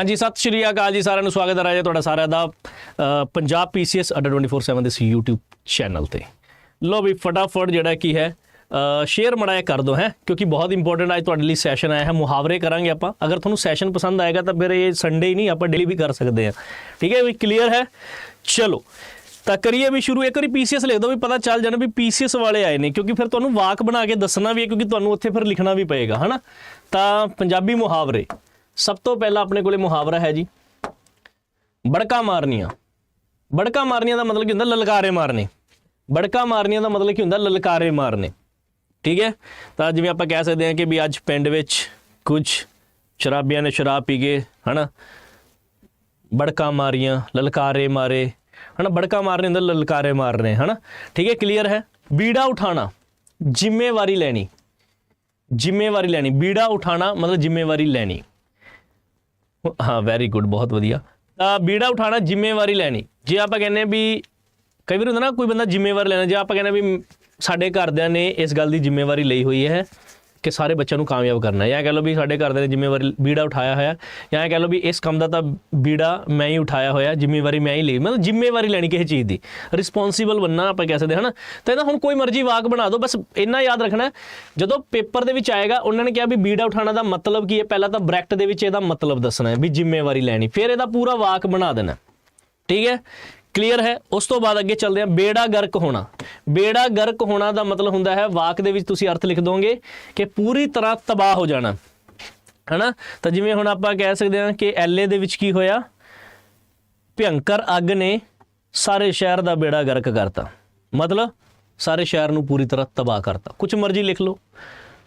ਹਾਂਜੀ ਸਤਿ ਸ਼੍ਰੀ ਅਕਾਲ ਜੀ ਸਾਰਿਆਂ ਨੂੰ ਸਵਾਗਤ ਹੈ ਰਾਜਾ ਤੁਹਾਡਾ ਸਾਰਿਆਂ ਦਾ ਅ, ਪੰਜਾਬ ਪੀਸੀਐਸ ਅੱਡਾ 24/7 ਦੇ ਇਸ YouTube ਚੈਨਲ ਤੇ। ਲੋ ਵੀ ਫਟਾਫਟ ਜਿਹੜਾ ਕੀ ਹੈ ਸ਼ੇਅਰ ਮੜਾਇਆ ਕਰ ਦੋ ਹੈ ਕਿਉਂਕਿ ਬਹੁਤ ਇੰਪੋਰਟੈਂਟ ਅੱਜ ਤੁਹਾਡੇ ਲਈ ਸੈਸ਼ਨ ਆਇਆ ਹੈ ਮੁਹਾਵਰੇ ਕਰਾਂਗੇ ਆਪਾਂ। ਅਗਰ ਤੁਹਾਨੂੰ ਸੈਸ਼ਨ ਪਸੰਦ ਆਏਗਾ ਤਾਂ ਫਿਰ ਇਹ ਸੰਡੇ ਹੀ ਨਹੀਂ ਆਪਾਂ ਡੇਲੀ ਵੀ ਕਰ ਸਕਦੇ ਹਾਂ। ਠੀਕ ਹੈ ਵੀ ਕਲੀਅਰ ਹੈ? ਚਲੋ ਤਾਂ ਕਰੀਏ ਵੀ ਸ਼ੁਰੂ ਇੱਕ ਵਾਰੀ ਪੀਸੀਐਸ ਲਿਖ ਦੋ ਵੀ ਪਤਾ ਚੱਲ ਜਾਣਾ ਵੀ ਪੀਸੀਐਸ ਵਾਲੇ ਆਏ ਨੇ ਕਿਉਂਕਿ ਫਿਰ ਤੁਹਾਨੂੰ ਵਾਕ ਬਣਾ ਕੇ ਦੱਸਣਾ ਵੀ ਹੈ ਕਿਉਂਕਿ ਤੁਹਾਨੂੰ ਉੱਥੇ ਫਿਰ ਲਿਖਣਾ ਵੀ ਪਏਗਾ ਹਨਾ? ਤਾਂ ਪੰਜਾਬੀ ਮੁਹਾਵਰੇ। ਸਭ ਤੋਂ ਪਹਿਲਾਂ ਆਪਣੇ ਕੋਲੇ ਮੁਹਾਵਰਾ ਹੈ ਜੀ, ਬੜਕਾ ਮਾਰਨੀਆਂ। ਬੜਕਾ ਮਾਰਨੀਆਂ ਦਾ ਮਤਲਬ ਕੀ ਹੁੰਦਾ ਲਲਕਾਰੇ ਮਾਰਨੇ। ਬੜਕਾ ਮਾਰਨੀਆਂ ਦਾ ਮਤਲਬ ਕੀ ਹੁੰਦਾ ਲਲਕਾਰੇ ਮਾਰਨੇ। ਠੀਕ ਹੈ? ਤਾਂ ਜਿਵੇਂ ਆਪਾਂ ਕਹਿ ਸਕਦੇ ਹਾਂ ਕਿ ਵੀ ਅੱਜ ਪਿੰਡ ਵਿੱਚ ਕੁਝ ਸ਼ਰਾਬੀਆਂ ਨੇ ਸ਼ਰਾਬ ਪੀ ਕੇ, ਹਨਾ, ਬੜਕਾ ਮਾਰੀਆਂ, ਲਲਕਾਰੇ ਮਾਰੇ, ਹਨਾ, ਬੜਕਾ ਮਾਰਨੇ ਹੁੰਦਾ ਲਲਕਾਰੇ ਮਾਰਨੇ, ਹਨਾ। ਠੀਕ ਹੈ? ਕਲੀਅਰ ਹੈ? ਬੀੜਾ ਉਠਾਣਾ ਜ਼ਿੰਮੇਵਾਰੀ ਲੈਣੀ। ਜ਼ਿੰਮੇਵਾਰੀ ਲੈਣੀ, ਬੀੜਾ ਉਠਾਣਾ ਮਤਲਬ ਜ਼ਿੰਮੇਵਾਰੀ ਲੈਣੀ। ਹਾਂ ਵੈਰੀ ਗੁੱਡ ਬਹੁਤ ਵਧੀਆ। ਤਾਂ ਬੀੜਾ ਉਠਾਣਾ ਜ਼ਿੰਮੇਵਾਰੀ ਲੈਣੀ। ਜੇ ਆਪਾਂ ਕਹਿੰਦੇ ਹਾਂ ਵੀ ਕਈ ਵਾਰ ਹੁੰਦਾ ਨਾ, ਕੋਈ ਬੰਦਾ ਜ਼ਿੰਮੇਵਾਰੀ ਲੈਣਾ ਜੇ ਆਪਾਂ ਕਹਿੰਦੇ ਹਾਂ ਵੀ ਸਾਡੇ ਘਰਦਿਆਂ ਨੇ ਇਸ ਗੱਲ ਦੀ ਜ਼ਿੰਮੇਵਾਰੀ ਲਈ ਹੋਈ ਹੈ। ਕਿ ਸਾਰੇ ਬੱਚਿਆਂ ਨੂੰ ਕਾਮਯਾਬ ਕਰਨਾ ਹੈ। ਜਾਂ ਕਹਿ ਲਓ ਵੀ ਸਾਡੇ ਘਰਦਿਆਂ ਨੇ ਜ਼ਿੰਮੇਵਾਰੀ ਬੀੜਾ ਉਠਾਇਆ ਹੋਇਆ। ਜਾਂ ਕਹਿ ਲਓ ਵੀ ਇਸ ਕੰਮ ਦਾ ਤਾਂ ਬੀੜਾ ਮੈਂ ਹੀ ਉਠਾਇਆ ਹੋਇਆ, ਜ਼ਿੰਮੇਵਾਰੀ ਮੈਂ ਹੀ ਲਈ। ਮਤਲਬ ਜ਼ਿੰਮੇਵਾਰੀ ਲੈਣੀ ਕਿਸੇ ਚੀਜ਼ ਦੀ। ਰਿਸਪੌਂਸੀਬਲ ਬੰਨਾ ਆਪਾਂ ਕਹਿ ਸਕਦੇ ਹਾਂ ਨਾ ਤਾਂ ਇਹਦਾ ਹੁਣ ਕੋਈ ਮਰਜ਼ੀ ਵਾਕ ਬਣਾ ਦਿਓ, ਬਸ ਇੰਨਾ ਯਾਦ ਰੱਖਣਾ ਜਦੋਂ ਪੇਪਰ ਦੇ ਵਿੱਚ ਆਏਗਾ, ਉਹਨਾਂ ਨੇ ਕਿਹਾ ਵੀ ਬੀੜਾ ਉਠਾਉਣਾ ਦਾ ਮਤਲਬ ਕੀ ਹੈ? ਪਹਿਲਾਂ ਤਾਂ ਬ੍ਰੈਕਟ ਦੇ ਵਿੱਚ ਇਹਦਾ ਮਤਲਬ ਦੱਸਣਾ ਹੈ ਵੀ ਜ਼ਿੰਮੇਵਾਰੀ ਲੈਣੀ। ਫਿਰ ਇਹਦਾ ਪੂਰਾ ਵਾਕ ਬਣਾ ਦੇਣਾ। ਠੀਕ ਹੈ? ਕਲੀਅਰ ਹੈ? ਉਸ ਤੋਂ ਬਾਅਦ ਅੱਗੇ ਚੱਲਦੇ ਹਾਂ, ਬੇੜਾ ਗਰਕ ਹੋਣਾ। ਬੇੜਾ ਗਰਕ ਹੋਣਾ ਦਾ ਮਤਲਬ ਹੁੰਦਾ ਹੈ, ਵਾਕ ਦੇ ਵਿੱਚ ਤੁਸੀਂ ਅਰਥ ਲਿਖ ਦੋਗੇ ਕਿ ਪੂਰੀ ਤਰ੍ਹਾਂ ਤਬਾਹ ਹੋ ਜਾਣਾ। ਹਨਾ? ਤਾਂ ਜਿਵੇਂ ਹੁਣ ਆਪਾਂ ਕਹਿ ਸਕਦੇ ਹਾਂ ਕਿ ਐਲਏ ਦੇ ਵਿੱਚ ਕੀ ਹੋਇਆ? ਭਿਅੰਕਰ ਅੱਗ ਨੇ ਸਾਰੇ ਸ਼ਹਿਰ ਦਾ ਬੇੜਾ ਗਰਕ ਕਰਤਾ। ਮਤਲਬ ਸਾਰੇ ਸ਼ਹਿਰ ਨੂੰ ਪੂਰੀ ਤਰ੍ਹਾਂ ਤਬਾਹ ਕਰਤਾ। ਕੁਝ ਮਰਜ਼ੀ ਲਿਖ ਲਓ।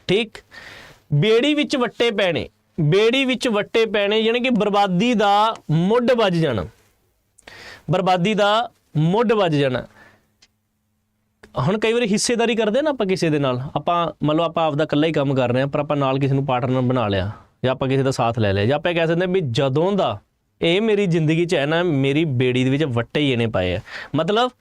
ਠੀਕ? ਬੇੜੀ ਵਿੱਚ ਵੱਟੇ ਪੈਣੇ। ਬੇੜੀ ਵਿੱਚ ਵੱਟੇ ਪੈਣੇ, ਯਾਨੀ ਕਿ ਬਰਬਾਦੀ ਦਾ ਮੁੱਢ ਵੱਜ ਜਾਣਾ। ਬਰਬਾਦੀ ਦਾ ਮੁੱਢ ਵੱਜ ਜਾਣਾ। ਹੁਣ ਕਈ ਵਾਰੀ ਹਿੱਸੇਦਾਰੀ ਕਰਦੇ ਨਾ ਆਪਾਂ ਕਿਸੇ ਦੇ ਨਾਲ। ਆਪਾਂ ਮੰਨ ਲਓ ਆਪਾਂ ਆਪਦਾ ਇਕੱਲਾ ਹੀ ਕੰਮ ਕਰ ਰਹੇ ਹਾਂ, ਪਰ ਆਪਾਂ ਨਾਲ ਕਿਸੇ ਨੂੰ ਪਾਰਟਨਰ ਬਣਾ ਲਿਆ, ਜਾਂ ਆਪਾਂ ਕਿਸੇ ਦਾ ਸਾਥ ਲੈ ਲਿਆ, ਜਾਂ ਆਪਾਂ ਕਹਿ ਸਕਦੇ ਹਾਂ ਵੀ ਜਦੋਂ ਦਾ ਇਹ ਮੇਰੀ ਜ਼ਿੰਦਗੀ 'ਚ ਹੈ ਨਾ, ਮੇਰੀ ਬੇੜੀ ਦੇ ਵਿੱਚ ਵੱਟੇ ਹੀ ਇਹਨੇ ਪਾਏ ਆ। ਮਤਲਬ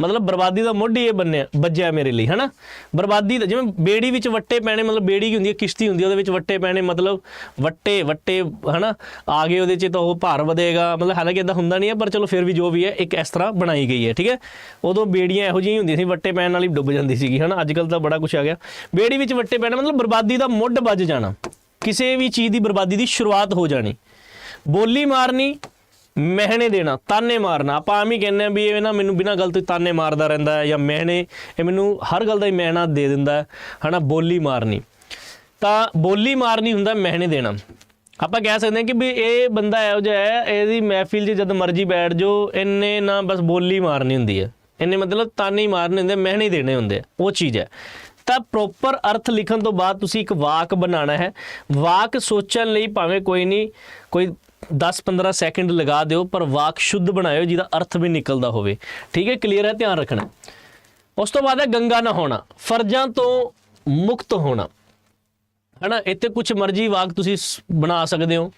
ਮਤਲਬ ਬਰਬਾਦੀ ਦਾ ਮੁੱਢ ਹੀ ਇਹ ਬੰਨਿਆ, ਵੱਜਿਆ ਮੇਰੇ ਲਈ, ਹਨਾ? ਬਰਬਾਦੀ ਦਾ, ਜਿਵੇਂ ਬੇੜੀ ਵਿੱਚ ਵੱਟੇ ਪੈਣੇ, ਮਤਲਬ ਬੇੜੀ ਕੀ ਹੁੰਦੀ ਹੈ? ਕਿਸ਼ਤੀ ਹੁੰਦੀ ਹੈ, ਉਹਦੇ ਵਿੱਚ ਵੱਟੇ ਪੈਣੇ, ਮਤਲਬ ਵੱਟੇ ਵੱਟੇ, ਹਨਾ? ਆ ਗਏ ਉਹਦੇ 'ਚ ਤਾਂ ਉਹ ਭਾਰ ਵਧੇਗਾ, ਮਤਲਬ ਹਾਲਾਂਕਿ ਇਦਾਂ ਹੁੰਦਾ ਨਹੀਂ ਹੈ, ਪਰ ਚਲੋ ਫਿਰ ਵੀ ਜੋ ਵੀ ਹੈ, ਇੱਕ ਇਸ ਤਰ੍ਹਾਂ ਬਣਾਈ ਗਈ ਹੈ, ਠੀਕ ਹੈ? ਉਦੋਂ ਬੇੜੀਆਂ ਇਹੋ ਜਿਹੀਆਂ ਹੁੰਦੀਆਂ ਸੀ, ਵੱਟੇ ਪੈਣ ਨਾਲ ਹੀ ਡੁੱਬ ਜਾਂਦੀ ਸੀਗੀ, ਹਨਾ? ਅੱਜ ਕੱਲ ਤਾਂ ਬੜਾ ਕੁਝ ਆ ਗਿਆ। ਬੇੜੀ ਵਿੱਚ ਵੱਟੇ ਪੈਣਾ, ਮਤਲਬ ਬਰਬਾਦੀ ਦਾ ਮੁੱਢ ਵੱਜ ਜਾਣਾ। ਕਿਸੇ ਵੀ ਚੀਜ਼ ਦੀ ਬਰਬਾਦੀ ਦੀ ਸ਼ੁਰੂਆਤ ਹੋ ਜਾਣੀ। ਬੋਲੀ ਮਾਰਨੀ, ਮਹਿਣੇ ਦੇਣਾ, ਤਾਨੇ ਮਾਰਨਾ। ਆਪਾਂ ਆਮ ਹੀ ਕਹਿੰਦੇ ਆ ਵੀ ਇਹ ਨਾ ਮੈਨੂੰ ਬਿਨਾਂ ਗੱਲ ਤੋਂ ਹੀ ਤਾਨੇ ਮਾਰਦਾ ਰਹਿੰਦਾ ਹੈ ਜਾਂ ਮਹਿਣੇ, ਇਹ ਮੈਨੂੰ ਹਰ ਗੱਲ ਦਾ ਹੀ ਮਹਿਣਾ ਦੇ ਦਿੰਦਾ ਹੈ, ਹਨਾ, ਬੋਲੀ ਮਾਰਨੀ। ਤਾਂ ਬੋਲੀ ਮਾਰਨੀ ਹੁੰਦਾ ਮਹਿਣੇ ਦੇਣਾ। ਆਪਾਂ ਕਹਿ ਸਕਦੇ ਹਾਂ ਕਿ ਵੀ ਇਹ ਬੰਦਾ ਇਹੋ ਜਿਹਾ ਹੈ, ਇਹਦੀ ਮਹਿਫਿਲ 'ਚ ਜਦ ਮਰਜ਼ੀ ਬੈਠ ਜੋ ਇਹਨੇ ਨਾ ਬਸ ਬੋਲੀ ਮਾਰਨੀ ਹੁੰਦੀ ਹੈ। ਇਹਨੇ ਮਤਲਬ ਤਾਨੇ ਹੀ ਮਾਰਨੇ ਹੁੰਦੇ ਮਹਿਣੇ ਦੇਣੇ ਹੁੰਦੇ ਆ, ਉਹ ਚੀਜ਼ ਹੈ। ਤਾਂ ਪ੍ਰੋਪਰ ਅਰਥ ਲਿਖਣ ਤੋਂ ਬਾਅਦ ਤੁਸੀਂ ਇੱਕ ਵਾਕ ਬਣਾਉਣਾ ਹੈ। ਵਾਕ ਸੋਚਣ ਲਈ ਭਾਵੇਂ ਕੋਈ ਨਹੀਂ, ਕੋਈ 10-15 ਸੈਕਿੰਡ ਲਗਾ ਦਿਓ, ਪਰ ਵਾਕ ਸ਼ੁੱਧ ਬਣਾਇਓ, ਜਿਹਦਾ ਅਰਥ ਵੀ ਨਿਕਲਦਾ ਹੋਵੇ। ਠੀਕ ਹੈ? ਕਲੀਅਰ ਹੈ? ਧਿਆਨ ਰੱਖਣਾ। ਉਸ ਤੋਂ ਬਾਅਦ ਹੈ ਗੰਗਾ ਨਾ ਹੋਣਾ ਫਰਜ਼ਾਂ ਤੋਂ ਮੁਕਤ ਹੋਣਾ। ਹਨਾ? ਇੱਥੇ ਕੁਝ ਮਰਜ਼ੀ ਵਾਕ ਤੁਸੀਂ ਸ- ਬਣਾ ਸਕਦੇ ਹੋ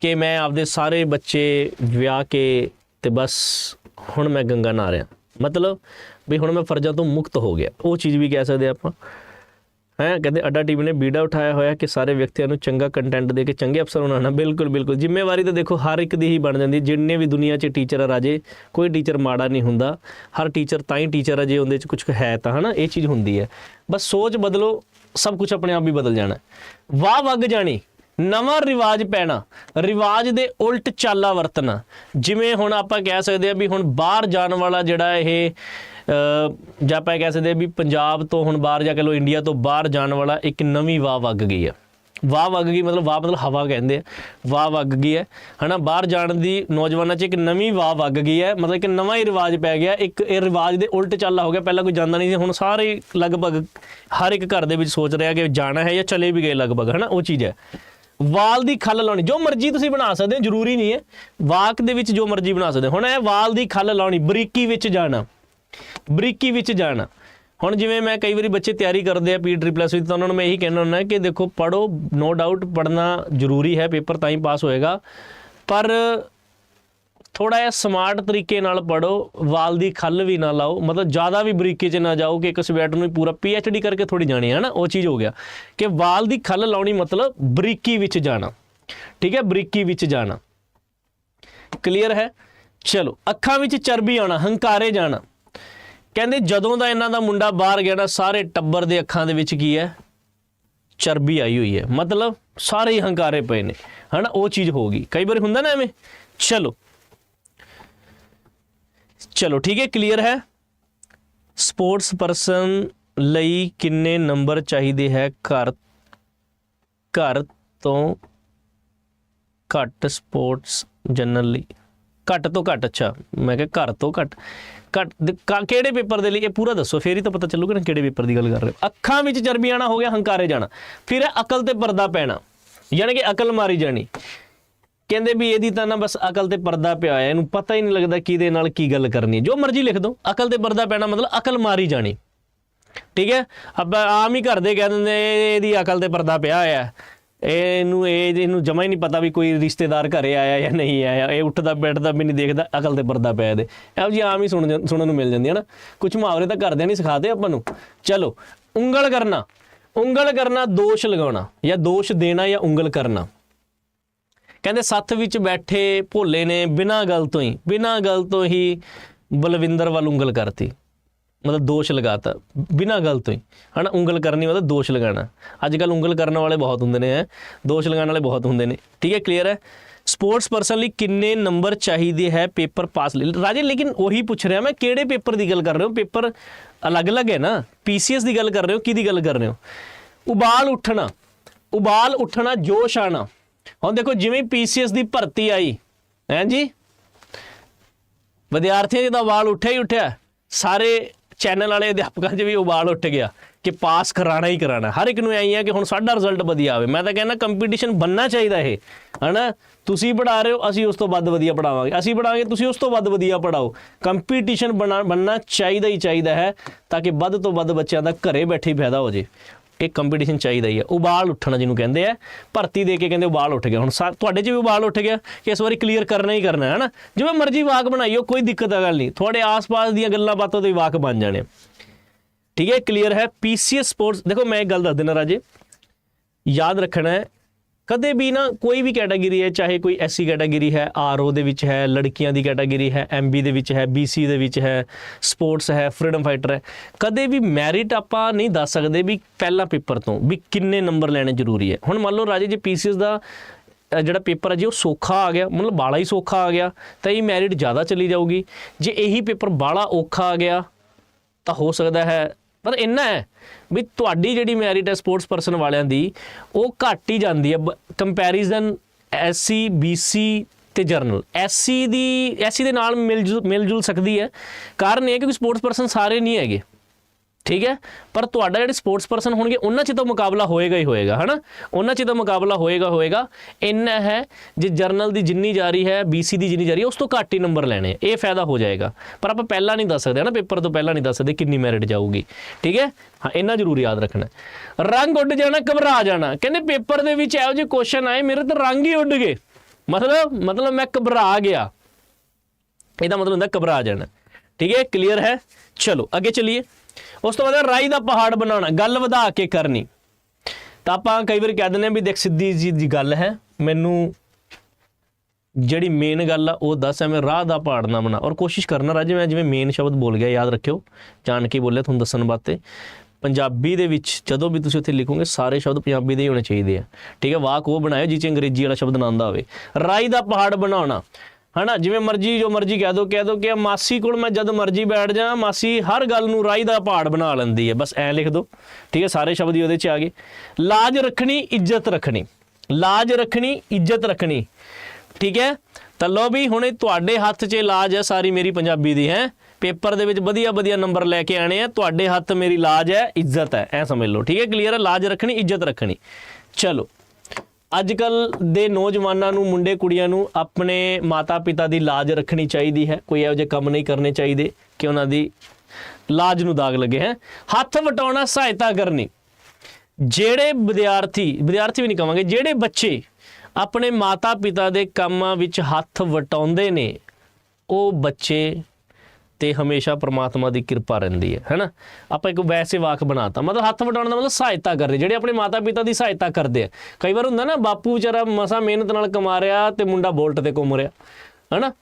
ਕਿ ਮੈਂ ਆਪਦੇ ਸਾਰੇ ਬੱਚੇ ਵਿਆਹ ਕੇ ਤੇ ਬਸ ਹੁਣ ਮੈਂ ਗੰਗਾ ਨਾ ਰਿਹਾ। ਮਤਲਬ ਵੀ ਹੁਣ ਮੈਂ ਫਰਜ਼ਾਂ ਤੋਂ ਮੁਕਤ ਹੋ ਗਿਆ। ਉਹ ਚੀਜ਼ ਵੀ ਕਹਿ ਸਕਦੇ ਆਪਾਂ। ਹੈ, ਕਹਿੰਦੇ ਅੱਡਾ ਟੀਵੀ ਨੇ ਬੀੜਾ ਉਠਾਇਆ ਹੋਇਆ ਕਿ ਸਾਰੇ ਵਿਅਕਤੀਆਂ ਨੂੰ ਚੰਗਾ ਕੰਟੈਂਟ ਦੇ ਕੇ ਚੰਗੇ ਅਫਸਰ ਬਣਾਉਣਾ। ਬਿਲਕੁਲ ਬਿਲਕੁਲ। ਜ਼ਿੰਮੇਵਾਰੀ ਤਾਂ ਦੇਖੋ, ਹਰ ਇੱਕ ਦੀ ਹੀ ਬਣ ਜਾਂਦੀ। ਹੈ। ਜਿੰਨੇ ਵੀ ਦੁਨੀਆ 'ਚ ਟੀਚਰ ਆ ਰਾਜੇ, ਕੋਈ ਟੀਚਰ ਮਾੜਾ ਨਹੀਂ ਹੁੰਦਾ। ਹਰ ਟੀਚਰ ਤਾਂ ਹੀ ਟੀਚਰ ਆ ਜੇ ਉਹਦੇ 'ਚ ਕੁਝ ਹੈ ਤਾਂ, ਹਨਾ? ਇਹ ਚੀਜ਼ ਹੁੰਦੀ ਹੈ। ਬਸ ਸੋਚ ਬਦਲੋ, ਸਭ ਕੁਝ ਆਪਣੇ ਆਪ ਹੀ ਬਦਲ ਜਾਣਾ। ਵਾਹ ਵਗ ਜਾਣੀ, ਨਵਾਂ ਰਿਵਾਜ ਪੈਣਾ, ਰਿਵਾਜ ਦੇ ਉਲਟ ਚਾਲਾ ਵਰਤਣਾ। ਜਿਵੇਂ ਹੁਣ ਆਪਾਂ ਕਹਿ ਸਕਦੇ ਆ ਵੀ ਹੁਣ ਬਾਹਰ ਜਾਣ ਵਾਲਾ ਜਿਹੜਾ ਇਹ ਜਾਂ ਆਪਾਂ ਕਹਿ ਸਕਦੇ ਵੀ ਪੰਜਾਬ ਤੋਂ ਹੁਣ ਬਾਹਰ ਜਾ ਕੇ ਲੋ ਇੰਡੀਆ ਤੋਂ ਬਾਹਰ ਜਾਣ ਵਾਲਾ ਇੱਕ ਨਵੀਂ ਵਾਹ ਵਗ ਗਈ ਹੈ ਵਾਹ ਵਗ ਗਈ ਮਤਲਬ ਵਾਹ ਮਤਲਬ ਹਵਾ ਕਹਿੰਦੇ ਆ। ਵਾਹ ਵਗ ਗਈ ਹੈ, ਹਨਾ? ਬਾਹਰ ਜਾਣ ਦੀ ਨੌਜਵਾਨਾਂ 'ਚ ਇੱਕ ਨਵੀਂ ਵਾਹ ਵਗ ਗਈ ਹੈ। ਮਤਲਬ ਇੱਕ ਨਵਾਂ ਹੀ ਰਿਵਾਜ ਪੈ ਗਿਆ। ਇੱਕ ਇਹ ਰਿਵਾਜ ਦੇ ਉਲਟ ਚੱਲਾ ਹੋ ਗਿਆ। ਪਹਿਲਾਂ ਕੋਈ ਜਾਂਦਾ ਨਹੀਂ ਸੀ, ਹੁਣ ਸਾਰੇ ਲਗਭਗ ਹਰ ਇੱਕ ਘਰ ਦੇ ਵਿੱਚ ਸੋਚ ਰਿਹਾ ਕਿ ਜਾਣਾ ਹੈ ਜਾਂ ਚਲੇ ਵੀ ਗਏ ਲਗਭਗ, ਹਨਾ? ਉਹ ਚੀਜ਼ ਹੈ। ਵਾਲ ਦੀ ਖੱਲ ਲਾਉਣੀ, ਜੋ ਮਰਜ਼ੀ ਤੁਸੀਂ ਬਣਾ ਸਕਦੇ ਹੋ, ਜ਼ਰੂਰੀ ਨਹੀਂ ਹੈ। ਵਾਕ ਦੇ ਵਿੱਚ ਜੋ ਮਰਜ਼ੀ ਬਣਾ ਸਕਦੇ ਹੁਣ ਇਹ ਵਾਲ ਦੀ ਖੱਲ ਲਾਉਣੀ, ਬਰੀਕੀ ਵਿੱਚ ਜਾਣਾ। ਬਰੀਕੀ ਵਿੱਚ ਜਾਣਾ। ਹੁਣ ਜਿਵੇਂ ਮੈਂ ਕਈ ਵਾਰੀ ਬੱਚੇ ਤਿਆਰੀ ਕਰਦੇ ਆ ਪੀ ਟ੍ਰਿਪਲ ਐਸ ਵਿੱਚ, ਤਾਂ ਉਹਨਾਂ ਨੂੰ ਮੈਂ ਇਹੀ ਕਹਿਣਾ ਹੁੰਦਾ ਕਿ ਦੇਖੋ ਪੜੋ ਨੋ ਡਾਊਟ ਪੜਨਾ ਜ਼ਰੂਰੀ ਹੈ, ਪੇਪਰ ਤਾਂ ਹੀ ਪਾਸ ਹੋਏਗਾ। ਪਰ ਥੋੜਾ ਜਿਹਾ ਸਮਾਰਟ ਤਰੀਕੇ ਨਾਲ ਪੜੋ ਵਾਲ ਦੀ ਖੱਲ ਵੀ ਨਾ ਲਾਓ। ਮਤਲਬ ਜ਼ਿਆਦਾ ਵੀ ਬਰੀਕੀ 'ਚ ਨਾ ਜਾਓ ਕਿ ਇੱਕ ਸਵੈਟਰ ਨੂੰ ਹੀ ਪੂਰਾ ਡੀ ਕਰਕੇ ਥੋੜੀ ਜਾਣੀ ਹੈ ਨਾ, ਉਹ ਚੀਜ਼ ਹੋ ਗਿਆ। ਕਿ ਵਾਲ ਦੀ ਖੱਲ ਲਾਉਣੀ ਮਤਲਬ ਬਰੀਕੀ ਵਿੱਚ ਜਾਣਾ। ਠੀਕ ਹੈ? ਬਰੀਕੀ ਵਿੱਚ ਜਾਣਾ। ਕਲੀਅਰ ਹੈ? ਚਲੋ, ਅੱਖਾਂ ਵਿੱਚ ਚਰਬੀ ਆਉਣਾ, ਹੰਕਾਰੇ ਜਾਣਾ। ਕਹਿੰਦੇ ਜਦੋਂ ਦਾ ਇਹਨਾਂ ਦਾ ਮੁੰਡਾ ਬਾਹਰ ਗਿਆ ਨਾ, ਸਾਰੇ ਟੱਬਰ ਦੇ ਅੱਖਾਂ ਦੇ ਵਿੱਚ ਕੀ ਹੈ? ਚਰਬੀ ਆਈ ਹੋਈ ਹੈ। ਮਤਲਬ ਸਾਰੇ ਹੀ ਹੰਕਾਰੇ ਪਏ ਨੇ। ਹਨਾ, ਉਹ ਚੀਜ਼ ਹੋ ਗਈ। ਕਈ ਵਾਰ ਹੁੰਦਾ ਨਾ ਐਵੇਂ? ਚਲੋ। ਚਲੋ, ਠੀਕ ਹੈ ਕਲੀਅਰ ਹੈ? ਸਪੋਰਟਸ ਪਰਸਨ ਲਈ ਕਿੰਨੇ ਨੰਬਰ ਚਾਹੀਦੇ ਹੈ? ਘਰ ਘਰ ਤੋਂ ਘੱਟ ਸਪੋਰਟਸ ਜਨਰਲ ਲਈ ਘੱਟ ਤੋਂ ਘੱਟ, ਅੱਛਾ, ਮੈਂ ਕਿਹਾ ਘਰ ਤੋਂ ਘੱਟ। ਘੱਟ ਕਿਹੜੇ ਪੇਪਰ ਦੇ ਲਈ, ਇਹ ਪੂਰਾ ਦੱਸੋ, ਫੇਰ ਹੀ ਤਾਂ ਪਤਾ ਚੱਲੂਗਾ ਨਾ ਕਿਹੜੇ ਪੇਪਰ ਦੀ ਗੱਲ ਕਰ ਰਹੇ ਹੋ। ਅੱਖਾਂ ਵਿੱਚ ਚਰਬੀ ਆਣਾ ਹੋ ਗਿਆ, ਹੰਕਾਰੇ ਜਾਣਾ। ਫਿਰ ਅਕਲ ਤੇ ਪਰਦਾ ਪੈਣਾ, ਯਾਨੀ ਕਿ ਅਕਲ ਮਾਰੀ ਜਾਣੀ। ਕਹਿੰਦੇ ਵੀ ਇਹਦੀ ਤਾਂ ਨਾ ਬਸ ਅਕਲ ਤੇ ਪਰਦਾ ਪਿਆ ਹੋਇਆ ਇਹਨੂੰ ਪਤਾ ਹੀ ਨਹੀਂ ਲੱਗਦਾ ਕਿਹਦੇ ਨਾਲ ਕੀ ਗੱਲ ਕਰਨੀ ਜੋ ਮਰਜ਼ੀ ਲਿਖ ਦੋ, ਅਕਲ ਤੇ ਪਰਦਾ ਪੈਣਾ ਮਤਲਬ ਅਕਲ ਮਾਰੀ ਜਾਣੀ। ਠੀਕ ਹੈ? ਆਪਾਂ ਆਮ ਹੀ ਘਰ ਦੇ ਕਹਿ ਦਿੰਦੇ ਇਹਦੀ ਅਕਲ ਤੇ ਪਰਦਾ ਪਿਆ ਹੋਇਆ ਇਹਨੂੰ, ਇਹ ਇਹਨੂੰ ਜਮਾ ਹੀ ਨਹੀਂ ਪਤਾ ਵੀ ਕੋਈ ਰਿਸ਼ਤੇਦਾਰ ਘਰੇ ਆਇਆ ਜਾਂ ਨਹੀਂ ਆਇਆ, ਇਹ ਉੱਠਦਾ, ਬੈਠਦਾ ਵੀ ਨਹੀਂ ਦੇਖਦਾ, ਅਕਲ ਤੇ ਪਰਦਾ ਪਿਆ ਇਹਦੇ। ਇਹੋ ਜੀ ਆਮ ਹੀ ਸੁਣ ਜਾਂ- ਸੁਣਨ ਨੂੰ ਮਿਲ ਜਾਂਦੀ ਹੈ ਨਾ। ਕੁਝ ਮੁਹਾਵਰੇ ਤਾਂ ਘਰਦਿਆਂ ਨਹੀਂ ਸਿਖਾਦੇ ਆਪਾਂ ਨੂੰ। ਚਲੋ, ਉਂਗਲ ਕਰਨਾ। ਉਂਗਲ ਕਰਨਾ, ਦੋਸ਼ ਲਗਾਉਣਾ ਜਾਂ ਦੋਸ਼ ਦੇਣਾ ਜਾਂ ਉਂਗਲ ਕਰਨਾ। ਕਹਿੰਦੇ, ਸੱਥ ਵਿੱਚ ਬੈਠੇ ਭੋਲੇ ਨੇ ਬਿਨਾਂ ਗੱਲ ਤੋਂ ਹੀ, ਬਿਨਾਂ ਗੱਲ ਤੋਂ ਹੀ ਬਲਵਿੰਦਰ ਵੱਲ ਉਂਗਲ ਕਰਤੀ। ਮਤਲਬ ਦੋਸ਼ ਲਗਾਤਾ ਬਿਨਾਂ ਗੱਲ ਤੋਂ ਹੀ। ਹਨਾ ਉਂਗਲ ਕਰਨੀ ਮਤਲਬ ਦੋਸ਼ ਲਗਾਉਣਾ। ਅੱਜ ਕੱਲ ਉਂਗਲ ਕਰਨ ਵਾਲੇ ਬਹੁਤ ਹੁੰਦੇ ਨੇ ਹੈਂ, ਦੋਸ਼ ਲਗਾਉਣ ਵਾਲੇ ਬਹੁਤ ਹੁੰਦੇ ਨੇ। ਠੀਕ ਹੈ ਕਲੀਅਰ ਹੈ? ਸਪੋਰਟਸ ਪਰਸਨ ਲਈ ਕਿੰਨੇ ਨੰਬਰ ਚਾਹੀਦੇ ਹੈ ਪੇਪਰ ਪਾਸ ਲਈ? ਰਾਜੇ ਲੇਕਿਨ ਉਹੀ ਪੁੱਛ ਰਿਹਾ ਮੈਂ ਕਿਹੜੇ ਪੇਪਰ ਦੀ ਗੱਲ ਕਰ ਰਹੇ ਹੋ? ਪੇਪਰ ਅਲੱਗ-ਅਲੱਗ ਹੈ ਨਾ? ਪੀਸੀਐਸ ਦੀ ਗੱਲ ਕਰ ਰਹੇ ਹੋ? ਕਿਹਦੀ ਗੱਲ ਕਰ ਰਹੇ ਹੋ? ਉਬਾਲ ਉੱਠਣਾ। ਉਬਾਲ ਉੱਠਣਾ ਜੋਸ਼ ਆਣਾ ਹੁਣ ਦੇਖੋ ਜਿਵੇਂ ਪੀਸੀਐਸ ਦੀ ਭਰਤੀ ਆਈ ਹੈ ਜੀ? ਵਿਦਿਆਰਥੀਆਂ ਜਿਹਦਾ ਵਾਲ ਉੱਠਿਆ ਹੀ ਉੱਠਿਆ। ਸਾਰੇ ਚੈਨਲ ਵਾਲੇ ਅਧਿਆਪਕਾਂ 'ਚ ਵੀ ਉਬਾਲ ਉੱਠ ਗਿਆ ਕਿ ਪਾਸ ਕਰਾਣਾ ਹੀ ਕਰਾਣਾ ਹਰ ਇੱਕ ਨੂੰ ਐਂ ਹੀ ਆ ਕਿ ਹੁਣ ਸਾਡਾ ਰਿਜ਼ਲਟ ਵਧੀਆ ਆਵੇ। ਮੈਂ ਤਾਂ ਕਹਿੰਦਾ ਕੰਪੀਟੀਸ਼ਨ ਬੰਨਣਾ ਚਾਹੀਦਾ ਇਹ, ਹਨਾ? ਤੁਸੀਂ ਪੜ੍ਹਾ ਰਹੇ ਹੋ, ਅਸੀਂ ਉਸ ਤੋਂ ਵੱਧ ਵਧੀਆ ਪੜਾਵਾਂਗੇ ਅਸੀਂ ਪੜਾਵਾਂਗੇ ਤੁਸੀਂ ਉਸ ਤੋਂ ਵੱਧ ਵਧੀਆ ਪੜਾਓ ਕੰਪੀਟੀਸ਼ਨ ਬੰਨਣਾ ਚਾਹੀਦਾ ਹੀ ਚਾਹੀਦਾ ਹੈ, ਤਾਂ ਕਿ ਵੱਧ ਤੋਂ ਵੱਧ ਬੱਚਿਆਂ ਦਾ ਘਰੇ ਬੈਠੇ ਹੀ ਫਾਇਦਾ ਹੋ ਜੇ। ਇਹ ਕੰਪੀਟੀਸ਼ਨ ਚਾਹੀਦਾ ਹੀ ਹੈ ਉਬਾਲ ਉੱਠਣਾ ਜਿਹਨੂੰ ਕਹਿੰਦੇ ਆ। ਭਰਤੀ ਦੇ ਕੇ ਕਹਿੰਦੇ ਉਬਾਲ ਉੱਠ ਗਿਆ। ਹੁਣ ਸਾ- ਤੁਹਾਡੇ 'ਚ ਵੀ ਉਬਾਲ ਉੱਠ ਗਿਆ ਕਿ ਇਸ ਵਾਰੀ ਕਲੀਅਰ ਕਰਨਾ ਹੀ ਕਰਨਾ ਹੈ ਨਾ ਜਿਵੇਂ ਮਰਜ਼ੀ ਵਾਕ ਬਣਾਈਓ, ਕੋਈ ਦਿੱਕਤ ਦਾ ਗੱਲ ਨਹੀਂ। ਤੁਹਾਡੇ ਆਸ-ਪਾਸ ਦੀਆਂ ਗੱਲਾਂ ਬਾਤਾਂ ਤੋਂ ਹੀ ਵਾਕ ਬਣ ਜਾਣੇ ਠੀਕ ਹੈ ਕਲੀਅਰ ਹੈ। ਪੀਸੀਐਸ ਸਪੋਰਟਸ ਦੇਖੋ, ਮੈਂ ਇੱਕ ਗੱਲ ਦੱਸ ਦੇਣਾ ਰਾਜੇ। ਯਾਦ ਰੱਖਣਾ ਹੈ ਕਦੇ ਵੀ ਨਾ ਕੋਈ ਵੀ ਕੈਟਾਗਰੀ ਹੈ ਚਾਹੇ ਕੋਈ ਐਸਸੀ ਕੈਟਾਗਰੀ ਹੈ ਆਰਓ ਦੇ ਵਿੱਚ ਹੈ ਲੜਕੀਆਂ ਦੀ ਕੈਟਾਗਰੀ ਹੈ ਐਮਬੀ ਦੇ ਵਿੱਚ ਹੈ ਬੀਸੀ ਦੇ ਵਿੱਚ ਹੈ ਸਪੋਰਟਸ ਹੈ ਫਰੀडम ਫਾਈਟਰ ਹੈ ਕਦੇ ਵੀ ਮੈਰਿਟ ਆਪਾਂ ਨਹੀਂ ਦੱਸ ਸਕਦੇ ਵੀ ਪਹਿਲਾ ਪੇਪਰ ਤੋਂ ਵੀ ਕਿੰਨੇ ਨੰਬਰ ਲੈਣੇ ਜ਼ਰੂਰੀ ਹੈ। ਹੁਣ ਮੰਨ ਲਓ ਰਾਜੇ ਜੇ ਪੀਸੀਐਸ ਦਾ ਅ, ਜਿਹੜਾ ਪੇਪਰ ਹੈ ਜੀ ਉਹ ਸੌਖਾ ਆ ਗਿਆ ਮਤਲਬ ਬਾਲਾ ਹੀ ਸੌਖਾ ਆ ਗਿਆ ਤਾਂ ਇਹ ਮੈਰਿਟ ਜ਼ਿਆਦਾ ਚਲੀ ਜਾਊਗੀ। ਜੇ ਇਹੀ ਪੇਪਰ ਬਾਲਾ ਔਖਾ ਆ ਗਿਆ ਤਾਂ ਹੋ ਸਕਦਾ ਹੈ ਪਰ ਇੰਨਾ ਹੈ ਵੀ ਤੁਹਾਡੀ ਜਿਹੜੀ ਮੈਰਿਟ ਹੈ ਸਪੋਰਟਸ ਪਰਸਨ ਵਾਲਿਆਂ ਦੀ, ਉਹ ਘੱਟ ਹੀ ਜਾਂਦੀ ਹੈ। ਕੰਪੈਰੀਜ਼ਨ ਐਸਸੀ ਬੀਸੀ ਤੇ ਜਰਨਲ ਐਸਸੀ ਦੀ ਐਸਸੀ ਦੇ ਨਾਲ ਮਿਲ ਜੁਲ ਮਿਲ ਜੁਲ ਸਕਦੀ ਹੈ। ਕਾਰਨ ਇਹ ਹੈ ਕਿ ਸਪੋਰਟਸ ਪਰਸਨ ਸਾਰੇ ਨਹੀਂ ਹੈਗੇ। ਠੀਕ ਹੈ? ਪਰ ਤੁਹਾਡਾ ਜਿਹੜੇ ਸਪੋਰਟਸ ਪਰਸਨ ਹੋਣਗੇ, ਉਹਨਾਂ 'ਚ ਤਾਂ ਮੁਕਾਬਲਾ ਹੋਏਗਾ ਹੀ ਹੋਏਗਾ, ਹਨਾ? ਉਹਨਾਂ 'ਚ ਤਾਂ ਮੁਕਾਬਲਾ ਹੋਏਗਾ ਹੋਏਗਾ। ਇੰਨਾ ਹੈ, ਜੇ ਜਰਨਲ ਦੀ ਜਿੰਨੀ ਜਾ ਰਹੀ ਹੈ ਬੀਸੀ ਦੀ ਜਿੰਨੀ ਜਾ ਰਹੀ ਹੈ, ਉਸ ਤੋਂ ਘੱਟ ਹੀ ਨੰਬਰ ਲੈਣੇ ਇਹ ਫਾਇਦਾ ਹੋ ਜਾਏਗਾ। ਪਰ ਆਪਾਂ ਪਹਿਲਾਂ ਨਹੀਂ ਦੱਸ ਸਕਦੇ, ਹਨਾ? ਪੇਪਰ ਤੋਂ ਪਹਿਲਾਂ ਨਹੀਂ ਦੱਸ ਸਕਦੇ ਕਿੰਨੀ ਮੈਰਿਟ ਜਾਊਗੀ। ਠੀਕ ਹੈ? ਹਾਂ, ਇੰਨਾ ਜ਼ਰੂਰ ਯਾਦ ਰੱਖਣਾ। ਰੰਗ ਉੱਡ ਜਾਣਾ, ਘਬਰਾ ਜਾਣਾ। ਕਹਿੰਦੇ ਪੇਪਰ ਦੇ ਵਿੱਚ ਇਹੋ ਜਿਹੇ ਕੁਐਸਚਨ ਆਏ, ਮੇਰੇ ਤਾਂ ਰੰਗ ਹੀ ਉੱਡ ਗਏ। ਮਤਲਬ ਮਤਲਬ ਮੈਂ ਘਬਰਾ ਗਿਆ। ਇਹਦਾ ਮਤਲਬ ਹੁੰਦਾ ਘਬਰਾ ਜਾਣਾ। ਠੀਕ ਹੈ? ਕਲੀਅਰ ਹੈ? ਚਲੋ, ਅੱਗੇ ਚਲਿਏ। ਉਸ ਤੋਂ ਬਾਅਦ ਹੈ ਰਾਈ ਦਾ ਪਹਾੜ ਬਣਾਉਣਾ, ਗੱਲ ਵਧਾ ਕੇ ਕਰਨੀ। ਤਾਂ ਆਪਾਂ ਕਈ ਵਾਰ ਕਹਿ ਦਿੰਦੇ ਹਾਂ ਵੀ ਦੇਖ ਸਿੱਧੀ ਜੀ ਦੀ ਗੱਲ ਹੈ, ਮੈਨੂੰ ਜਿਹੜੀ ਮੇਨ ਗੱਲ ਆ, ਉਹ ਦੱਸ ਐਵੇਂ ਰਾਹ ਦਾ ਪਹਾੜ ਨਾ ਬਣਾ। ਔਰ ਕੋਸ਼ਿਸ਼ ਕਰਨਾ ਰਾਜੇ, ਮੈਂ ਜਿਵੇਂ ਮੇਨ ਸ਼ਬਦ ਬੋਲ ਗਿਆ, ਯਾਦ ਰੱਖਿਓ ਜਾਣ ਕੇ ਬੋਲਿਆ ਤੁਹਾਨੂੰ ਦੱਸਣ ਵਾਸਤੇ। ਪੰਜਾਬੀ ਦੇ ਵਿੱਚ ਜਦੋਂ ਵੀ ਤੁਸੀਂ ਉੱਥੇ ਲਿਖੋਗੇ, ਸਾਰੇ ਸ਼ਬਦ ਪੰਜਾਬੀ ਦੇ ਹੀ ਹੋਣੇ ਚਾਹੀਦੇ ਆ। ਠੀਕ ਹੈ, ਵਾਕ ਉਹ ਬਣਾਇਓ ਜਿਹ 'ਚ ਅੰਗਰੇਜ਼ੀ ਵਾਲਾ ਸ਼ਬਦ ਨਾ ਆਉਂਦਾ ਹੋਵੇ। ਰਾਈ ਦਾ ਪਹਾੜ ਬਣਾਉਣਾ ਹਨਾ? ਜਿਵੇਂ ਮਰਜ਼ੀ ਜੋ ਮਰਜ਼ੀ ਕਹਿ ਦੋ ਕਹਿ ਦੋ ਕਿ ਮਾਸੀ ਕੋਲ ਮੈਂ ਜਦ ਮਰਜ਼ੀ ਬੈਠ ਜਾ, ਮਾਸੀ ਹਰ ਗੱਲ ਨੂੰ ਰਾਈ ਦਾ ਪਹਾੜ ਬਣਾ ਲੈਂਦੀ ਹੈ। ਬਸ ਐ ਲਿਖ ਦੋ। ਠੀਕ ਹੈ? ਸਾਰੇ ਸ਼ਬਦ ਹੀ ਉਹਦੇ 'ਚ ਆ ਗਏ। ਲਾਜ ਰੱਖਣੀ, ਇੱਜ਼ਤ ਰੱਖਣੀ। ਲਾਜ ਰੱਖਣੀ, ਇੱਜ਼ਤ ਰੱਖਣੀ। ਠੀਕ ਹੈ? ਤਾਂ ਲੋ ਵੀ ਹੁਣੇ ਤੁਹਾਡੇ ਹੱਥ 'ਚ ਲਾਜ ਹੈ, ਸਾਰੀ ਮੇਰੀ ਪੰਜਾਬੀ ਦੀ, ਹੈ? ਪੇਪਰ ਦੇ ਵਿੱਚ ਵਧੀਆ ਵਧੀਆ ਨੰਬਰ ਲੈ ਕੇ ਆਣੇ ਆ। ਤੁਹਾਡੇ ਹੱਥ ਮੇਰੀ ਲਾਜ ਹੈ, ਇੱਜ਼ਤ ਹੈ। ਐ ਸਮਝ ਲਓ। ਠੀਕ ਹੈ? ਕਲੀਅਰ ਹੈ? ਲਾਜ ਰੱਖਣੀ, ਇੱਜ਼ਤ ਰੱਖਣੀ। ਚਲੋ। ਅੱਜ ਕੱਲ ਦੇ ਨੌਜਵਾਨਾਂ ਨੂੰ, ਮੁੰਡੇ ਕੁੜੀਆਂ ਨੂੰ ਆਪਣੇ ਮਾਤਾ ਪਿਤਾ ਦੀ ਲਾਜ ਰੱਖਣੀ ਚਾਹੀਦੀ ਹੈ। ਕੋਈ ਇਹੋ ਜਿਹੇ ਕੰਮ ਨਹੀਂ ਕਰਨੇ ਚਾਹੀਦੇ ਕਿ ਉਹਨਾਂ ਦੀ ਲਾਜ ਨੂੰ ਦਾਗ ਲੱਗੇ, ਹੈ। ਹੱਥ ਵਟਾਉਣਾ ਸਹਾਇਤਾ ਕਰਨੀ। ਜਿਹੜੇ ਵਿਦਿਆਰਥੀ ਵਿਦਿਆਰਥੀ ਵੀ ਨਹੀਂ ਕਵਾਂਗੇ, ਜਿਹੜੇ ਬੱਚੇ ਆਪਣੇ ਮਾਤਾ ਪਿਤਾ ਦੇ ਕੰਮਾਂ ਵਿੱਚ ਹੱਥ ਵਟਾਉਂਦੇ ਨੇ, ਉਹ ਬੱਚੇ ਤੇ ਹਮੇਸ਼ਾ ਪ੍ਰਮਾਤਮਾ ਦੀ ਕਿਰਪਾ ਰਹਿੰਦੀ ਹੈ ਹੈਨਾ ਆਪਾਂ ਇੱਕ ਵੈਸੇ ਵਾਕ ਬਣਾਤਾ, ਮਤਲਬ ਹੱਥ ਵਟਾਉਣ ਦਾ ਮਤਲਬ ਸਹਾਇਤਾ ਕਰ ਰਹੇ ਜਿਹੜੇ ਆਪਣੇ ਮਾਤਾ ਪਿਤਾ ਦੀ ਸਹਾਇਤਾ ਕਰਦੇ ਆ। ਕਈ ਵਾਰ ਹੁੰਦਾ ਨਾ, ਬਾਪੂ ਵਿਚਾਰਾ ਮਸਾ ਮਿਹਨਤ ਨਾਲ ਕਮਾ ਰਿਹਾ ਤੇ ਮੁੰਡਾ ਬੋਲਟ ਤੇ ਘੁੰਮ ਰਿਹਾ ਹੈਨਾ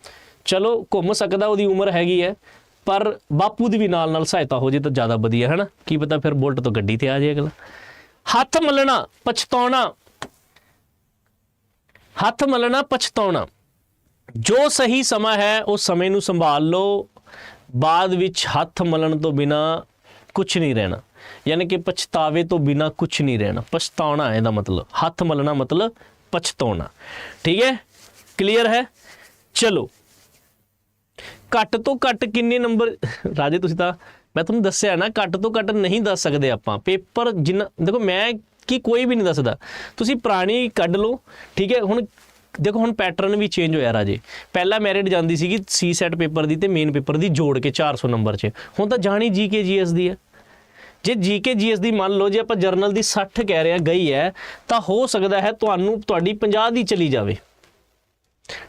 ਚਲੋ, ਘੁੰਮ ਸਕਦਾ, ਉਹਦੀ ਉਮਰ ਹੈਗੀ ਹੈ, ਪਰ ਬਾਪੂ ਦੀ ਵੀ ਨਾਲ ਨਾਲ ਸਹਾਇਤਾ ਹੋ ਜੇ ਤਾਂ ਜ਼ਿਆਦਾ ਵਧੀਆ ਹੈਨਾ ਕੀ ਪਤਾ ਫਿਰ ਬੋਲਟ ਤੋਂ ਗੱਡੀ ਤੇ ਆ ਜਾਏ ਅਗਲਾ। ਹੱਥ ਮਲਣਾ, ਪਛਤਾਉਣਾ। ਹੱਥ ਮਲਣਾ, ਪਛਤਾਉਣਾ। ਜੋ ਸਹੀ ਸਮਾਂ ਹੈ, ਉਹ ਸਮੇਂ ਨੂੰ ਸੰਭਾਲ ਲਓ। ਬਾਅਦ ਵਿੱਚ ਹੱਥ ਮਲਣ ਤੋਂ ਬਿਨਾ ਕੁਝ ਨਹੀਂ ਰਹਿਣਾ। ਯਾਨੀ ਕਿ ਪਛਤਾਵੇ ਤੋਂ ਬਿਨਾ ਕੁਝ ਨਹੀਂ ਰਹਿਣਾ। ਪਛਤਾਉਣਾ ਇਹਦਾ ਮਤਲਬ। ਹੱਥ ਮਲਣਾ ਮਤਲਬ ਪਛਤਾਉਣਾ। ਠੀਕ ਹੈ? ਕਲੀਅਰ ਹੈ? ਚਲੋ। ਘੱਟ ਤੋਂ ਘੱਟ ਕਿੰਨੇ ਨੰਬਰ ਰਾਜੇ, ਤੁਸੀਂ ਤਾਂ ਮੈਂ ਤੁਹਾਨੂੰ ਦੱਸਿਆ ਨਾ, ਘੱਟ ਤੋਂ ਘੱਟ ਨਹੀਂ ਦੱਸ ਸਕਦੇ ਆਪਾਂ। ਪੇਪਰ ਜਿੰਨਾ ਦੇਖੋ, ਮੈਂ ਕਿ ਕੋਈ ਵੀ ਨਹੀਂ ਦੱਸਦਾ। ਤੁਸੀਂ ਪੁਰਾਣੀ ਕੱਢ ਲਓ। ਠੀਕ ਹੈ? ਹੁਣ ਦੇਖੋ ਹੁਣ ਪੈਟਰਨ ਵੀ ਚੇਂਜ ਹੋਇਆ ਰਾਜੇ। ਪਹਿਲਾਂ ਮੈਰਿਟ ਜਾਂਦੀ ਸੀਗੀ ਸੀ ਸੈਟ ਪੇਪਰ ਦੀ ਤੇ ਮੇਨ ਪੇਪਰ ਦੀ ਜੋੜ ਕੇ 400 ਨੰਬਰ 'ਚ। ਹੁਣ ਤਾਂ ਜਾਣੀ ਜੀਕੇ ਜੀਐਸ ਦੀ ਹੈ ਜੇ ਜੀਕੇ ਜੀਐਸ ਦੀ ਮੰਨ ਲਓ, ਜੇ ਆਪਾਂ ਜਰਨਲ ਦੀ 60 ਕਹਿ ਰਹੇ ਹਾਂ ਗਈ ਹੈ, ਤਾਂ ਹੋ ਸਕਦਾ ਹੈ ਤੁਹਾਨੂੰ ਤੁਹਾਡੀ 50 ਦੀ ਚਲੀ ਜਾਵੇ।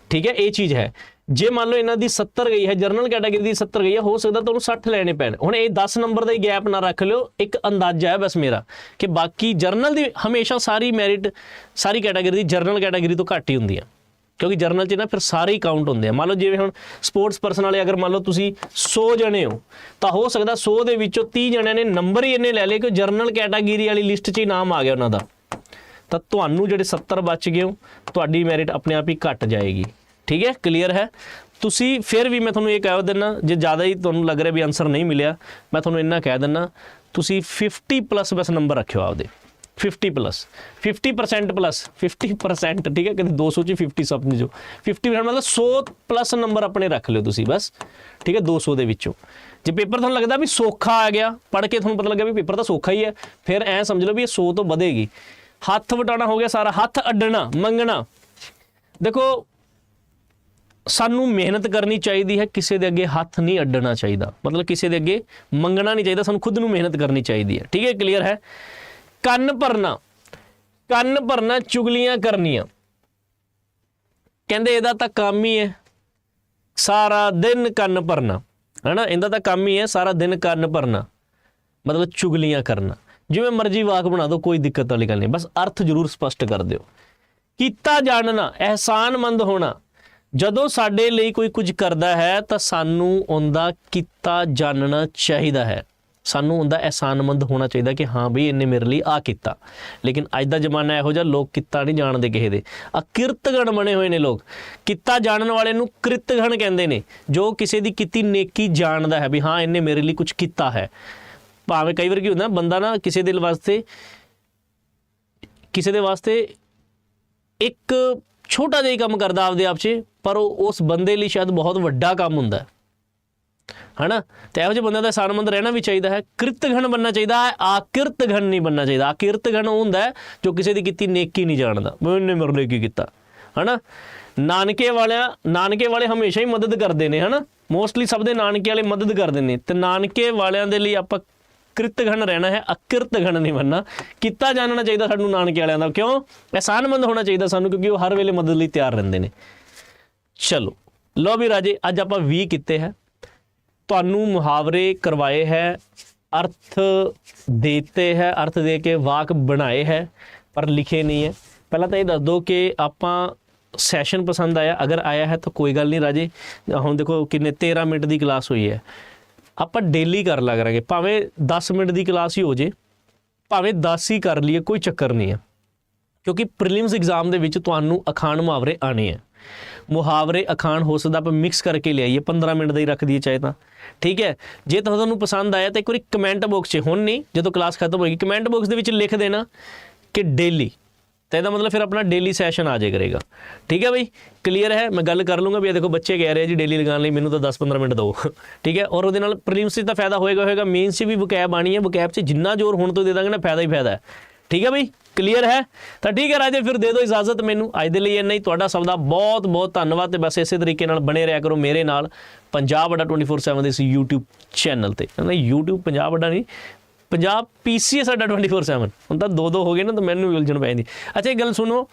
ਠੀਕ ਹੈ, ਇਹ ਚੀਜ਼ ਹੈ। ਜੇ ਮੰਨ ਲਓ ਇਹਨਾਂ ਦੀ 70 ਗਈ ਹੈ, ਜਰਨਲ ਕੈਟਾਗਰੀ ਦੀ 70 ਗਈ ਹੈ, ਹੋ ਸਕਦਾ ਤੁਹਾਨੂੰ 60 ਲੈਣੇ ਪੈਣ। ਹੁਣ ਇਹ 10 ਨੰਬਰ ਦਾ ਹੀ ਗੈਪ ਨਾ ਰੱਖ ਲਿਓ, ਇੱਕ ਅੰਦਾਜ਼ਾ ਹੈ ਬਸ ਮੇਰਾ, ਕਿ ਬਾਕੀ ਜਰਨਲ ਦੀ ਹਮੇਸ਼ਾ ਸਾਰੀ ਮੈਰਿਟ ਸਾਰੀ ਕੈਟਾਗਰੀ ਦੀ ਜਰਨਲ ਕੈਟਾਗਰੀ ਤੋਂ ਘੱਟ ਹੀ ਹੁੰਦੀ ਹੈ ਕਿਉਂਕਿ ਜਰਨਲ 'ਚ ਨਾ ਫਿਰ ਸਾਰੇ ਹੀ ਕਾਊਂਟ ਹੁੰਦੇ ਆ। ਮੰਨ ਲਓ ਜਿਵੇਂ ਹੁਣ ਸਪੋਰਟਸ ਪਰਸਨ ਵਾਲੇ ਅਗਰ ਮੰਨ ਲਓ ਤੁਸੀਂ 100 ਜਣੇ ਹੋ, ਤਾਂ ਹੋ ਸਕਦਾ 100 ਦੇ ਵਿੱਚੋਂ 30 ਜਣਿਆਂ ਨੇ ਨੰਬਰ ਹੀ ਇੰਨੇ ਲੈ ਲਏ ਕਿ ਜਰਨਲ ਕੈਟਾਗਰੀ ਵਾਲੀ ਲਿਸਟ 'ਚ ਹੀ ਨਾਮ ਆ ਗਿਆ ਉਹਨਾਂ ਦਾ। ਤਾਂ ਤੁਹਾਨੂੰ ਜਿਹੜੇ 70 ਬਚ ਗਏ ਹੋ, ਤੁਹਾਡੀ ਮੈਰਿਟ ਆਪਣੇ ਆਪ ਹੀ ਘਟ ਜਾਏਗੀ। ਠੀਕ ਹੈ? ਕਲੀਅਰ ਹੈ? ਤੁਸੀਂ ਫਿਰ ਵੀ ਮੈਂ ਤੁਹਾਨੂੰ ਇਹ ਕਹਿ ਦਿੰਦਾ ਜੇ ਜ਼ਿਆਦਾ ਹੀ ਤੁਹਾਨੂੰ ਲੱਗ ਰਿਹਾ ਵੀ ਆਨਸਰ ਨਹੀਂ ਮਿਲਿਆ, ਮੈਂ ਤੁਹਾਨੂੰ ਇੰਨਾ ਕਹਿ ਦਿੰਦਾ ਤੁਸੀਂ 50 ਪਲੱਸ ਬਸ ਨੰਬਰ ਰੱਖਿਓ ਆਪਦੇ। 50 ਪਲੱਸ 50% ਪਲੱਸ 50% ਠੀਕ ਹੈ? ਕਦੇ 200 ਚ 50 ਸਮਝੋ 50% ਮਤਲਬ 100 ਪਲੱਸ ਨੰਬਰ ਆਪਣੇ ਰੱਖ ਲਿਓ ਤੁਸੀਂ ਬਸ, ਠੀਕ ਹੈ? 200 ਦੇ ਵਿੱਚੋਂ। ਜੇ ਪੇਪਰ ਤੁਹਾਨੂੰ ਲੱਗਦਾ ਵੀ ਸੌਖਾ ਆ ਗਿਆ, ਪੜ੍ਹ ਕੇ ਤੁਹਾਨੂੰ ਪਤਾ ਲੱਗਿਆ ਵੀ ਪੇਪਰ ਤਾਂ ਸੌਖਾ ਹੀ ਹੈ, ਫਿਰ ਐ ਸਮਝ ਲਓ ਵੀ ਇਹ 100 ਤੋਂ ਵਧੇਗੀ। ਹੱਥ ਵਟਾਣਾ ਹੋ ਗਿਆ ਸਾਰਾ, ਹੱਥ ਅੱਡਣਾ, ਮੰਗਣਾ। ਦੇਖੋ ਸਾਨੂੰ ਮਿਹਨਤ ਕਰਨੀ ਚਾਹੀਦੀ ਹੈ, ਕਿਸੇ ਦੇ ਅੱਗੇ ਹੱਥ ਨਹੀਂ ਅੱਡਣਾ ਚਾਹੀਦਾ। ਮਤਲਬ ਕਿਸੇ ਦੇ ਅੱਗੇ ਮੰਗਣਾ ਨਹੀਂ ਚਾਹੀਦਾ, ਸਾਨੂੰ ਖੁਦ ਨੂੰ ਮਿਹਨਤ ਕਰਨੀ ਚਾਹੀਦੀ ਹੈ। ਠੀਕ ਹੈ ਕਲੀਅਰ ਹੈ? ਕੰਨ ਭਰਨਾ। ਕੰਨ ਭਰਨਾ, ਚੁਗਲੀਆਂ ਕਰਨੀਆਂ। ਕਹਿੰਦੇ ਇਹਦਾ ਤਾਂ ਕੰਮ ਹੀ ਹੈ, ਸਾਰਾ ਦਿਨ ਕੰਨ ਭਰਨਾ। ਹੈਨਾ? ਇਹਦਾ ਤਾਂ ਕੰਮ ਹੀ ਹੈ, ਸਾਰਾ ਦਿਨ ਕੰਨ ਭਰਨਾ। ਮਤਲਬ ਚੁਗਲੀਆਂ ਕਰਨਾ। ਜਿਵੇਂ ਮਰਜ਼ੀ ਵਾਕ ਬਣਾ ਦਿਓ, ਕੋਈ ਦਿੱਕਤ ਵਾਲੀ ਗੱਲ ਨਹੀਂ। ਬਸ ਅਰਥ ਜ਼ਰੂਰ ਸਪਸ਼ਟ ਕਰ ਦਿਓ। ਕੀਤਾ ਜਾਣਨਾ, ਅਹਿਸਾਨਮੰਦ ਹੋਣਾ। ਜਦੋਂ ਸਾਡੇ ਲਈ ਕੋਈ ਕੁਝ ਕਰਦਾ ਹੈ, ਤਾਂ ਸਾਨੂੰ ਉਹਦਾ ਕੀਤਾ ਜਾਣਨਾ ਚਾਹੀਦਾ ਹੈ। ਸਾਨੂੰ ਉਹਦਾ ਅਹਿਸਾਨਮੰਦ ਹੋਣਾ ਚਾਹੀਦਾ ਕਿ ਹਾਂ ਬਈ ਇਹਨੇ ਮੇਰੇ ਲਈ ਆ ਕੀਤਾ। ਲੇਕਿਨ ਅੱਜ ਦਾ ਜ਼ਮਾਨਾ ਇਹੋ ਜਿਹਾ, ਲੋਕ ਕੀਤਾ ਨਹੀਂ ਜਾਣਦੇ ਕਿਸੇ ਦੇ। ਆ ਕਿਰਤਗਣ ਬਣੇ ਹੋਏ ਨੇ ਲੋਕ। ਕੀਤਾ ਜਾਣਨ ਵਾਲੇ ਨੂੰ ਕਿਰਤਗਣ ਕਹਿੰਦੇ ਨੇ। ਜੋ ਕਿਸੇ ਦੀ ਕੀਤੀ ਨੇਕੀ ਜਾਣਦਾ ਹੈ ਵੀ ਹਾਂ, ਇਹਨੇ ਮੇਰੇ ਲਈ ਕੁਝ ਕੀਤਾ ਹੈ। ਭਾਵੇਂ ਕਈ ਵਾਰ ਕੀ ਹੁੰਦਾ, ਬੰਦਾ ਨਾ ਕਿਸੇ ਦੇ ਵਾਸਤੇ, ਕਿਸੇ ਦੇ ਵਾਸਤੇ ਇੱਕ ਛੋਟਾ ਜਿਹਾ ਹੀ ਕੰਮ ਕਰਦਾ ਆਪਦੇ ਆਪ 'ਚ, ਪਰ ਉਹ ਉਸ ਬੰਦੇ ਲਈ ਸ਼ਾਇਦ ਬਹੁਤ ਵੱਡਾ ਕੰਮ ਹੁੰਦਾ ਹੈ। ਹਨਾ? ਤੇ ਇਹੋ ਜਿਹੇ ਬੰਦਿਆਂ ਦਾ ਸਾਨਮੰਦ ਰਹਿਣਾ ਵੀ ਚਾਹੀਦਾ ਹੈ। ਕਿਰਤਗਣ ਬੰਨਣਾ ਚਾਹੀਦਾ ਹੈ, ਆਕਿਰਤਗਣ ਨਹੀਂ ਬੰਨਣਾ ਚਾਹੀਦਾ। ਆਕਿਰਤਗਣ ਉਹ ਹੁੰਦਾ ਜੋ ਕਿਸੇ ਦੀ ਕੀਤੀ ਨੇਕੀ ਨਹੀਂ ਜਾਣਦਾ। ਮੈਨੇ ਮੇਰੇ ਲਈ ਕੀ ਕੀਤਾ? ਹਨਾ? ਨਾਨਕੇ ਵਾਲਿਆਂ, ਨਾਨਕੇ ਵਾਲੇ ਹਮੇਸ਼ਾ ਹੀ ਮਦਦ ਕਰਦੇ ਨੇ, ਹਨਾ? ਮੋਸਟਲੀ ਸਭ ਦੇ ਨਾਨਕੇ ਵਾਲੇ ਮਦਦ ਕਰਦੇ ਨੇ। ਤੇ ਨਾਨਕੇ ਵਾਲਿਆਂ ਦੇ ਲਈ ਆਪਾਂ ਕਿਰਤਗਣ ਰਹਿਣਾ ਹੈ, ਅਕਿਰਤਗਣ ਨਹੀਂ ਬਣਨਾ। ਕੀਤਾ ਜਾਣਨਾ ਚਾਹੀਦਾ ਸਾਨੂੰ ਨਾਨਕੇ ਵਾਲਿਆਂ ਦਾ। ਕਿਉਂ? ਅਹਿਸਾਨਮੰਦ ਹੋਣਾ ਚਾਹੀਦਾ ਸਾਨੂੰ, ਕਿਉਂਕਿ ਉਹ ਹਰ ਵੇਲੇ ਮਦਦ ਲਈ ਤਿਆਰ ਰਹਿੰਦੇ ਨੇ। ਚਲੋ ਲੋ ਵੀ ਰਾਜੇ, ਅੱਜ ਆਪਾਂ 20 ਕੀਤੇ ਹੈ। ਤੁਹਾਨੂੰ ਮੁਹਾਵਰੇ ਕਰਵਾਏ ਹੈ, ਅਰਥ ਦੇਤੇ ਹੈ, ਅਰਥ ਦੇ ਕੇ ਵਾਕ ਬਣਾਏ ਹੈ, ਪਰ ਲਿਖੇ ਨਹੀਂ ਹੈ। ਪਹਿਲਾਂ ਤਾਂ ਇਹ ਦੱਸ ਦਿਓ ਕਿ ਆਪਾਂ ਸੈਸ਼ਨ ਪਸੰਦ ਆਇਆ। ਅਗਰ ਆਇਆ ਹੈ ਤਾਂ ਕੋਈ ਗੱਲ ਨਹੀਂ ਰਾਜੇ। ਹੁਣ ਦੇਖੋ ਕਿੰਨੇ 13 ਮਿੰਟ ਦੀ ਕਲਾਸ ਹੋਈ ਹੈ। ਆਪਾਂ ਡੇਲੀ ਕਰ ਲਿਆ ਕਰਾਂਗੇ। ਭਾਵੇਂ 10 ਮਿੰਟ ਦੀ ਕਲਾਸ ਹੀ ਹੋ ਜੇ, ਭਾਵੇਂ 10 ਹੀ ਕਰ ਲਈਏ, ਕੋਈ ਚੱਕਰ ਨਹੀਂ ਹੈ। ਕਿਉਂਕਿ ਪ੍ਰੀਲਿਮਸ ਐਗਜ਼ਾਮ ਦੇ ਵਿੱਚ ਤੁਹਾਨੂੰ ਅਖਾਣ ਮੁਹਾਵਰੇ ਆਣੇ ਆ ਮੁਹਾਵਰੇ, ਅਖਾਣ ਹੋ ਸਕਦਾ ਆਪਾਂ ਮਿਕਸ ਕਰਕੇ ਲਿਆਈਏ 15 ਮਿੰਟ ਦਾ ਹੀ ਰੱਖ ਦਈਏ ਚਾਹੇ ਤਾਂ। ਠੀਕ ਹੈ? ਜੇ ਤੁਹਾਨੂੰ ਪਸੰਦ ਆਇਆ ਤਾਂ ਇੱਕ ਵਾਰੀ ਕਮੈਂਟ ਬਾਕਸ 'ਚ, ਹੁਣ ਨਹੀਂ, ਜਦੋਂ ਕਲਾਸ ਖਤਮ ਹੋਏਗੀ ਕਮੈਂਟ ਬਾਕਸ ਦੇ ਵਿੱਚ ਲਿਖ ਦੇਣਾ ਕਿ ਡੇਲੀ ਤਾਂ ਇਹਦਾ ਮਤਲਬ ਫਿਰ ਆਪਣਾ ਡੇਲੀ ਸੈਸ਼ਨ ਆ ਜਾਏ ਕਰੇਗਾ। ਠੀਕ ਹੈ ਬਈ? ਕਲੀਅਰ ਹੈ? ਮੈਂ ਗੱਲ ਕਰ ਲੂੰਗਾ ਵੀ ਇਹ ਦੇਖੋ ਬੱਚੇ ਕਹਿ ਰਹੇ ਜੀ ਡੇਲੀ ਲਗਾਉਣ ਲਈ ਮੈਨੂੰ ਤਾਂ 10-15 ਮਿੰਟ ਦਿਓ ਠੀਕ ਹੈ? ਔਰ ਉਹਦੇ ਨਾਲ ਪ੍ਰੀਲਿਮਸ 'ਚ ਤਾਂ ਫਾਇਦਾ ਹੋਏਗਾ ਹੋਏਗਾ। ਮੇਨਸ 'ਚ ਵੀ ਵਕੈਬ ਆਣੀ ਹੈ। ਵਕੈਬ 'ਚ ਜਿੰਨਾ ਜ਼ੋਰ ਹੁਣ ਤੋਂ ਦੇ ਦਾਂਗੇ ਨਾ ਫਾਇਦਾ ਹੀ ਫਾਇਦਾ ਹੈ। ਠੀਕ ਹੈ ਬਈ? ਕਲੀਅਰ ਹੈ? ਤਾਂ ਠੀਕ ਹੈ ਰਾਜੇ, ਫਿਰ ਦੇ ਦਿਓ ਇਜਾਜ਼ਤ ਮੈਨੂੰ। ਅੱਜ ਦੇ ਲਈ ਇੰਨਾ ਹੀ। ਤੁਹਾਡਾ ਸਭ ਦਾ ਬਹੁਤ ਬਹੁਤ ਧੰਨਵਾਦ ਤੇ ਬਸ ਇਸੇ ਤਰੀਕੇ ਨਾਲ ਬਣੇ ਰਿਹਾ ਕਰੋ ਮੇਰੇ ਨਾਲ ਪੰਜਾਬ ਅੱਡਾ 24/7 ਦੇ ਇਸ YouTube ਚੈਨਲ ਤੇ। ਨਾ YouTube ਪੰਜਾਬ ਅੱਡਾ ਨਹੀਂ ਪੰਜਾਬ ਪੀਸੀਐਸ ਅੱਡਾ 24/7 ਹੁਣ ਤਾਂ ਦੋ ਦੋ ਹੋ ਗਏ ਨਾ, ਤਾਂ ਮੈਨੂੰ ਵੀ ਉਲਝਣ ਪੈ ਜਾਂਦੀ। ਅੱਛਾ, ਇਹ ਗੱਲ ਸੁਣੋ।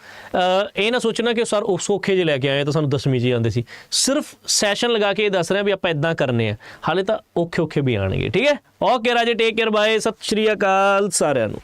ਇਹ ਨਾ ਸੋਚਣਾ ਕਿ ਸਰ ਉਹ ਸੌਖੇ ਜਿਹੇ ਲੈ ਕੇ ਆਏ ਤਾਂ ਸਾਨੂੰ ਦਸਵੀਂ ਜੀ ਆਉਂਦੇ ਸੀ। ਸਿਰਫ ਸੈਸ਼ਨ ਲਗਾ ਕੇ ਇਹ ਦੱਸ ਰਿਹਾ ਵੀ ਆਪਾਂ ਇਦਾਂ ਕਰਨੇ ਆ। ਹਾਲੇ ਤਾਂ ਔਖੇ ਔਖੇ ਵੀ ਆਣਗੇ ਠੀਕ ਹੈ? ਓਕੇ ਰਾਜੇ ਟੇਕ ਕੇਅਰ ਬਾਏ ਸਤਿ ਸ਼੍ਰੀ ਅਕਾਲ ਸਾਰਿਆਂ ਨੂੰ।